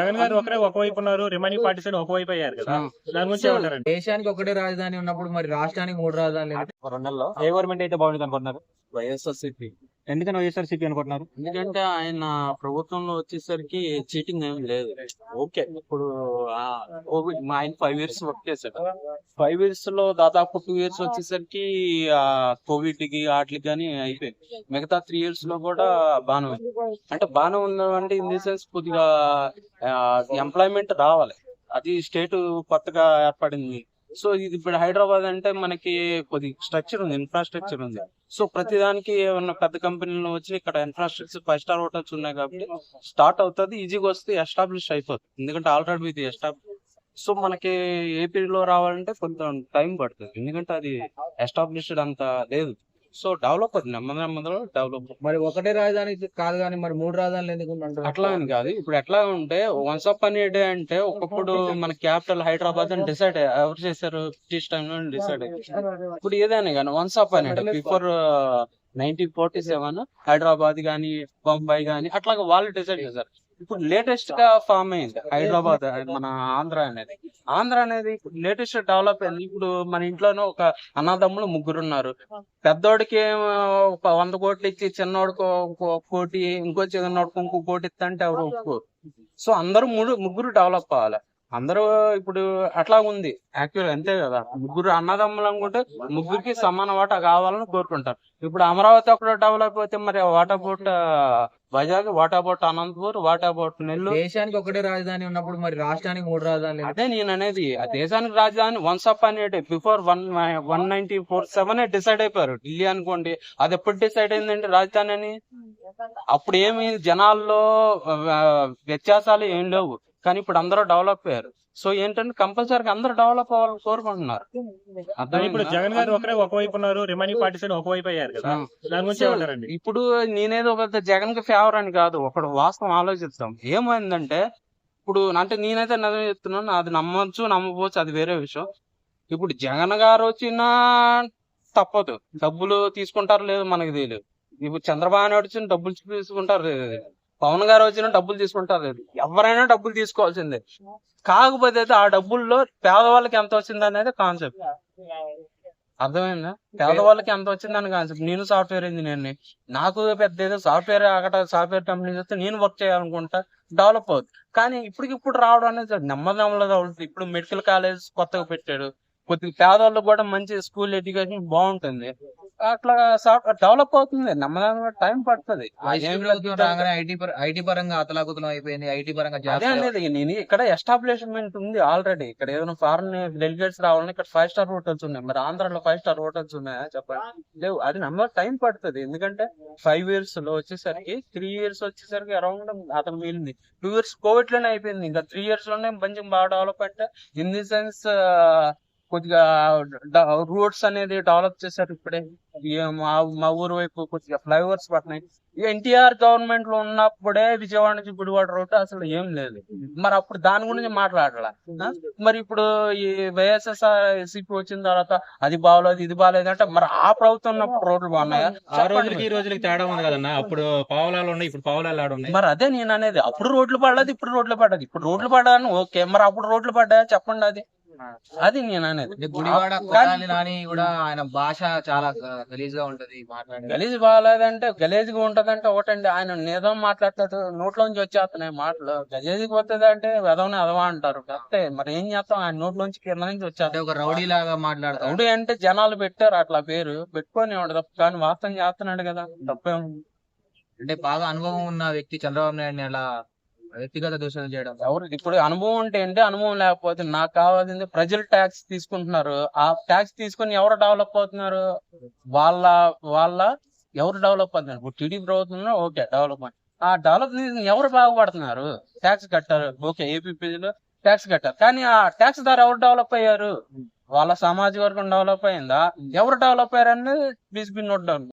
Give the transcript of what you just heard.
జగన్ గారు ఒకరే ఒకవైపు ఉన్నారు రిమైనింగ్ పార్టీస్ అని ఒకవైపు అయ్యారు కదా. దాని గురించి ఏమంటారండి? దేశానికి ఒకటే రాజధాని ఉన్నప్పుడు మరి రాష్ట్రానికి మూడు? రెండు నెలల్లో ఏ గవర్నమెంట్ అయితే బాగుంటుంది అనుకుంటున్నారు? వైఎస్ఆర్సీపీ. ఎందుకని వైఎస్ఆర్సీపీ అనుకుంటున్నారు? ఎందుకంటే ఆయన ప్రభుత్వంలో వచ్చేసరికి చీటింగ్ ఏం లేదు. ఓకే ఇప్పుడు మా ఆయన ఫైవ్ ఇయర్స్ వర్క్ చేశాడు. ఫైవ్ ఇయర్స్లో దాదాపు టూ ఇయర్స్ వచ్చేసరికి ఆ కోవిడ్కి వాటికి కానీ అయిపోయింది. మిగతా త్రీ ఇయర్స్లో కూడా బాగానే ఉంది. అంటే బాగానే ఉందంటే ఇన్ ది సెన్స్ కొద్దిగా ఎంప్లాయ్మెంట్ రావాలి. అది స్టేట్ కొత్తగా ఏర్పడింది. సో ఇది ఇప్పుడు హైదరాబాద్ అంటే మనకి కొద్ది స్ట్రక్చర్ ఉంది ఇన్ఫ్రాస్ట్రక్చర్ ఉంది. సో ప్రతి దానికి ఏమన్నా పెద్ద కంపెనీలు వచ్చి ఇక్కడ ఇన్ఫ్రాస్ట్రక్చర్ ఫైవ్ స్టార్ హోటల్స్ ఉన్నాయి కాబట్టి స్టార్ట్ అవుతుంది ఈజీగా వస్తే ఎస్టాబ్లిష్ అయిపోతుంది. ఎందుకంటే ఆల్రెడీ ఇది ఎస్టాబ్లిష్ సో మనకి ఏపీలో రావాలంటే కొంచెం టైం పడుతుంది. ఎందుకంటే అది ఎస్టాబ్లిష్డ్ అంత లేదు. సో డెవలప్ అవుతుంది. నెమ్మది నెమ్మదిలో డెవలప్ మరి ఒకటే రాజధాని కాదు కానీ మరి మూడు రాజధానులు ఎందుకు అట్లా అని కాదు. ఇప్పుడు ఎట్లా ఉంటే వన్స్ అప్ అన్ డే అంటే ఒకప్పుడు మన క్యాపిటల్ హైదరాబాద్ అని డిసైడ్ ఎవరు చేశారు? బ్రిటిష్లో డిసైడ్ ఇప్పుడు ఏదైనా కానీ once upon day before nineteen forty seven Hyderabad గానీ బొంబాయి గానీ అట్లాగా వాళ్ళు డిసైడ్ చేశారు. ఇప్పుడు లేటెస్ట్గా ఫామ్ అయింది హైదరాబాద్ మన ఆంధ్ర అనేది. ఆంధ్ర అనేది లేటెస్ట్ డెవలప్ అయింది. ఇప్పుడు మన ఇంట్లోనే ఒక అన్నదమ్ములు ముగ్గురు ఉన్నారు. పెద్దోడికి ఒక వంద కోట్లు ఇచ్చి చిన్నోడికి ఒక కోటి ఇంకో చిన్నోడికి ఇంకో కోటి ఇస్తా అంటే ఎవరు ఒప్పుకోరు. సో అందరూ మూడు ముగ్గురు డెవలప్ అవ్వాలి. అందరూ ఇప్పుడు అట్లా ఉంది. యాక్చువల్ అంతే కదా. ముగ్గురు అన్నదమ్ములు అనుకుంటే ముగ్గురికి సమాన వాటా కావాలని కోరుకుంటారు. ఇప్పుడు అమరావతి ఒకటి డెవలప్ అయితే మరి వాటా బోట్ వైజాగ్ వాటా బోట్ అనంతపూర్ వాటా బోట్ నెల్లూరు దేశానికి ఒకటే రాజధాని ఉన్నప్పుడు మరి రాష్ట్రానికి మూడు రాజధానులు ఎందుకు? అదే నేను అనేది ఆ దేశానికి రాజధాని వన్స్ అప్ అనేది before one one ninety four seven decide అయిపోయారు. ఢిల్లీ అనుకోండి అది ఎప్పుడు డిసైడ్ అయిందంటే రాజధాని అని? అప్పుడు ఏమి జనాల్లో వ్యత్యాసాలు ఏం లేవు. కానీ ఇప్పుడు అందరూ డెవలప్ అయ్యారు. సో ఏంటంటే కంపల్సరీగా అందరూ డెవలప్ అవ్వాలని కోరుకుంటున్నారు. ఇప్పుడు జగన్ గారు ఒకరే ఒకవైపు ఉన్నారు రిమైనింగ్ పార్టీస్ ఒకవైపు అయ్యారు కదా. దాని గురించి ఏమంటారండి? ఇప్పుడు నేనేదో పెద్ద జగన్కి ఫేవర్ అని కాదు ఒకడు వాస్తవం ఆలోచిస్తాం ఏమైందంటే ఇప్పుడు అంటే నేనైతే నిజం చెప్తున్నాను అది నమ్మొచ్చు నమ్మకపోవచ్చు అది వేరే విషయం. ఇప్పుడు జగన్ గారు వచ్చినా తప్పదు. డబ్బులు తీసుకుంటారు లేదు మనకి తెలియదు ఇప్పుడు చంద్రబాబు నాయుడు వచ్చిన డబ్బులు తీసుకుంటారు లేదు పవన్ గారు వచ్చిన డబ్బులు తీసుకుంటారు లేదు. ఎవరైనా డబ్బులు తీసుకోవాల్సిందే. కాకపోతే అయితే ఆ డబ్బుల్లో పేదవాళ్ళకి ఎంత వచ్చింది అనేది కాన్సెప్ట్ అర్థమైందా? పేదవాళ్ళకి ఎంత వచ్చిందని కాన్సెప్ట్ నేను సాఫ్ట్వేర్ ఇంజనీర్ని నాకు పెద్ద ఏదో సాఫ్ట్వేర్ అక్కడ సాఫ్ట్వేర్ కంపెనీ వస్తే నేను వర్క్ చేయాలనుకుంటా డెవలప్ అవుతుంది కానీ ఇప్పటికి ఇప్పుడు రావడం అనేది నెమ్మది నెమ్మది అవుతుంది ఇప్పుడు మెడికల్ కాలేజ్ కొత్తగా పెట్టాడు. కొద్దిగా పేదవాళ్ళకి కూడా మంచి స్కూల్ ఎడ్యుకేషన్ బాగుంటుంది. అట్లా డెవలప్ అవుతుంది. నెమ్మది టైం పడుతుంది. ఐటీ ఐటీ పరంగా అతలాకుతలం అయిపోయింది. ఐటీ పరంగా అదే జాబ్స్ అనేది నేను ఇక్కడ ఎస్టాబ్లిష్మెంట్ ఉంది ఆల్రెడీ ఇక్కడ ఏదైనా ఫారెన్ డెలిగేట్స్ రావాలని ఇక్కడ ఫైవ్ స్టార్ హోటల్స్ ఉన్నాయి. మరి ఆంధ్రాలో ఫైవ్ స్టార్ హోటల్స్ ఉన్నాయా? చెప్పండి. లేవు. అది నెంబర్ టైం పడుతుంది. ఎందుకంటే ఫైవ్ ఇయర్స్లో వచ్చేసరికి త్రీ ఇయర్స్ వచ్చేసరికి అరౌండ్ అతను మిగిలింది టూ ఇయర్స్ కోవిడ్లోనే అయిపోయింది. ఇంకా త్రీ ఇయర్స్లోనే కొంచెం బాగా డెవలప్ అంటే ఇన్ ది సెన్స్ కొద్దిగా రూట్స్ అనేది డెవలప్ చేశారు ఇప్పుడే. మా మా ఊరు వైపు కొద్దిగా ఫ్లైఓవర్స్ పడినాయి ఎన్టీఆర్ గవర్నమెంట్లో ఉన్నప్పుడే విజయవాడ నుంచి గుడివాడ రోడ్డు అసలు ఏం లేదు. మరి అప్పుడు దాని గురించి మాట్లాడాల. మరి ఇప్పుడు ఈ వైఎస్ఎస్ఆర్సీపీ వచ్చిన తర్వాత అది బాగలేదు ఇది బాగలేదు అంటే మరి ఆ ప్రభుత్వం ఉన్నప్పుడు రోడ్లు బాగున్నాయా? ఆ రోజులకి ఈ రోజులకి తేడా ఉంది కదన్నా. అప్పుడు పావులాలు ఉన్నాయి ఇప్పుడు పావులాలు ఆడ ఉన్నాయి. మరి అదే నేను అనేది. అప్పుడు రోడ్లు పడలేదు ఇప్పుడు రోడ్లు పడ్డది ఇప్పుడు రోడ్లు పడ్డాను ఓకే. మరి అప్పుడు రోడ్లు పడ్డాయా? చెప్పండి అది. అది నేను అనేది. గుడివాడ కొడాలి నాని కూడా ఆయన భాష చాలా గలీజ్గా ఉంటది మాట్లాడే గలీజ్ బాగాలేదంటే గలీజ్గా ఉంటదంటే ఒకటండి. ఆయన నిజం మాట్లాడతాడు నోట్లోంచి వచ్చేస్తున్నాయి మాటలు. గలీజ్కి పోతుంది అంటే వెదవని అదవా అంటారు. అంతే. మరి ఏం చేస్తాం? ఆయన నోట్లోంచి కింద నుంచి వచ్చేస్తాం. ఒక రౌడీ లాగా మాట్లాడతాడు. రౌడీ అంటే జనాలు పెట్టారు అట్లా పేరు. పెట్టుకొని ఉండదు తప్ప కానీ వాస్తవం చేస్తున్నాడు కదా. తప్పే అంటే బాగా అనుభవం ఉన్న వ్యక్తి చంద్రబాబు నాయుడు అలా వ్యక్తిగత దూషణ చేయడం. ఎవరు ఇప్పుడు అనుభవం అంటే ఏంటి? అనుభవం లేకపోతే నాకు కావాల్సింది ప్రజలు ట్యాక్స్ తీసుకుంటున్నారు. ఆ ట్యాక్స్ తీసుకొని ఎవరు డెవలప్ అవుతున్నారు? వాళ్ళ వాళ్ళ ఎవరు డెవలప్ అవుతున్నారు? ఇప్పుడు టీడీపీ ప్రభుత్వంలో ఓకే డెవలప్ ఆ డెవలప్ ఎవరు బాగుపడుతున్నారు? ట్యాక్స్ కట్టారు. ఓకే ఏపీపీలో ట్యాక్స్ కట్టారు. కానీ ఆ ట్యాక్స్ ద్వారా ఎవరు డెవలప్ అయ్యారు? వాళ్ళ సామాజిక వర్గం డెవలప్ అయిందా? ఎవరు డెవలప్ అయ్యారని బీసీపీ నోట్ డౌన్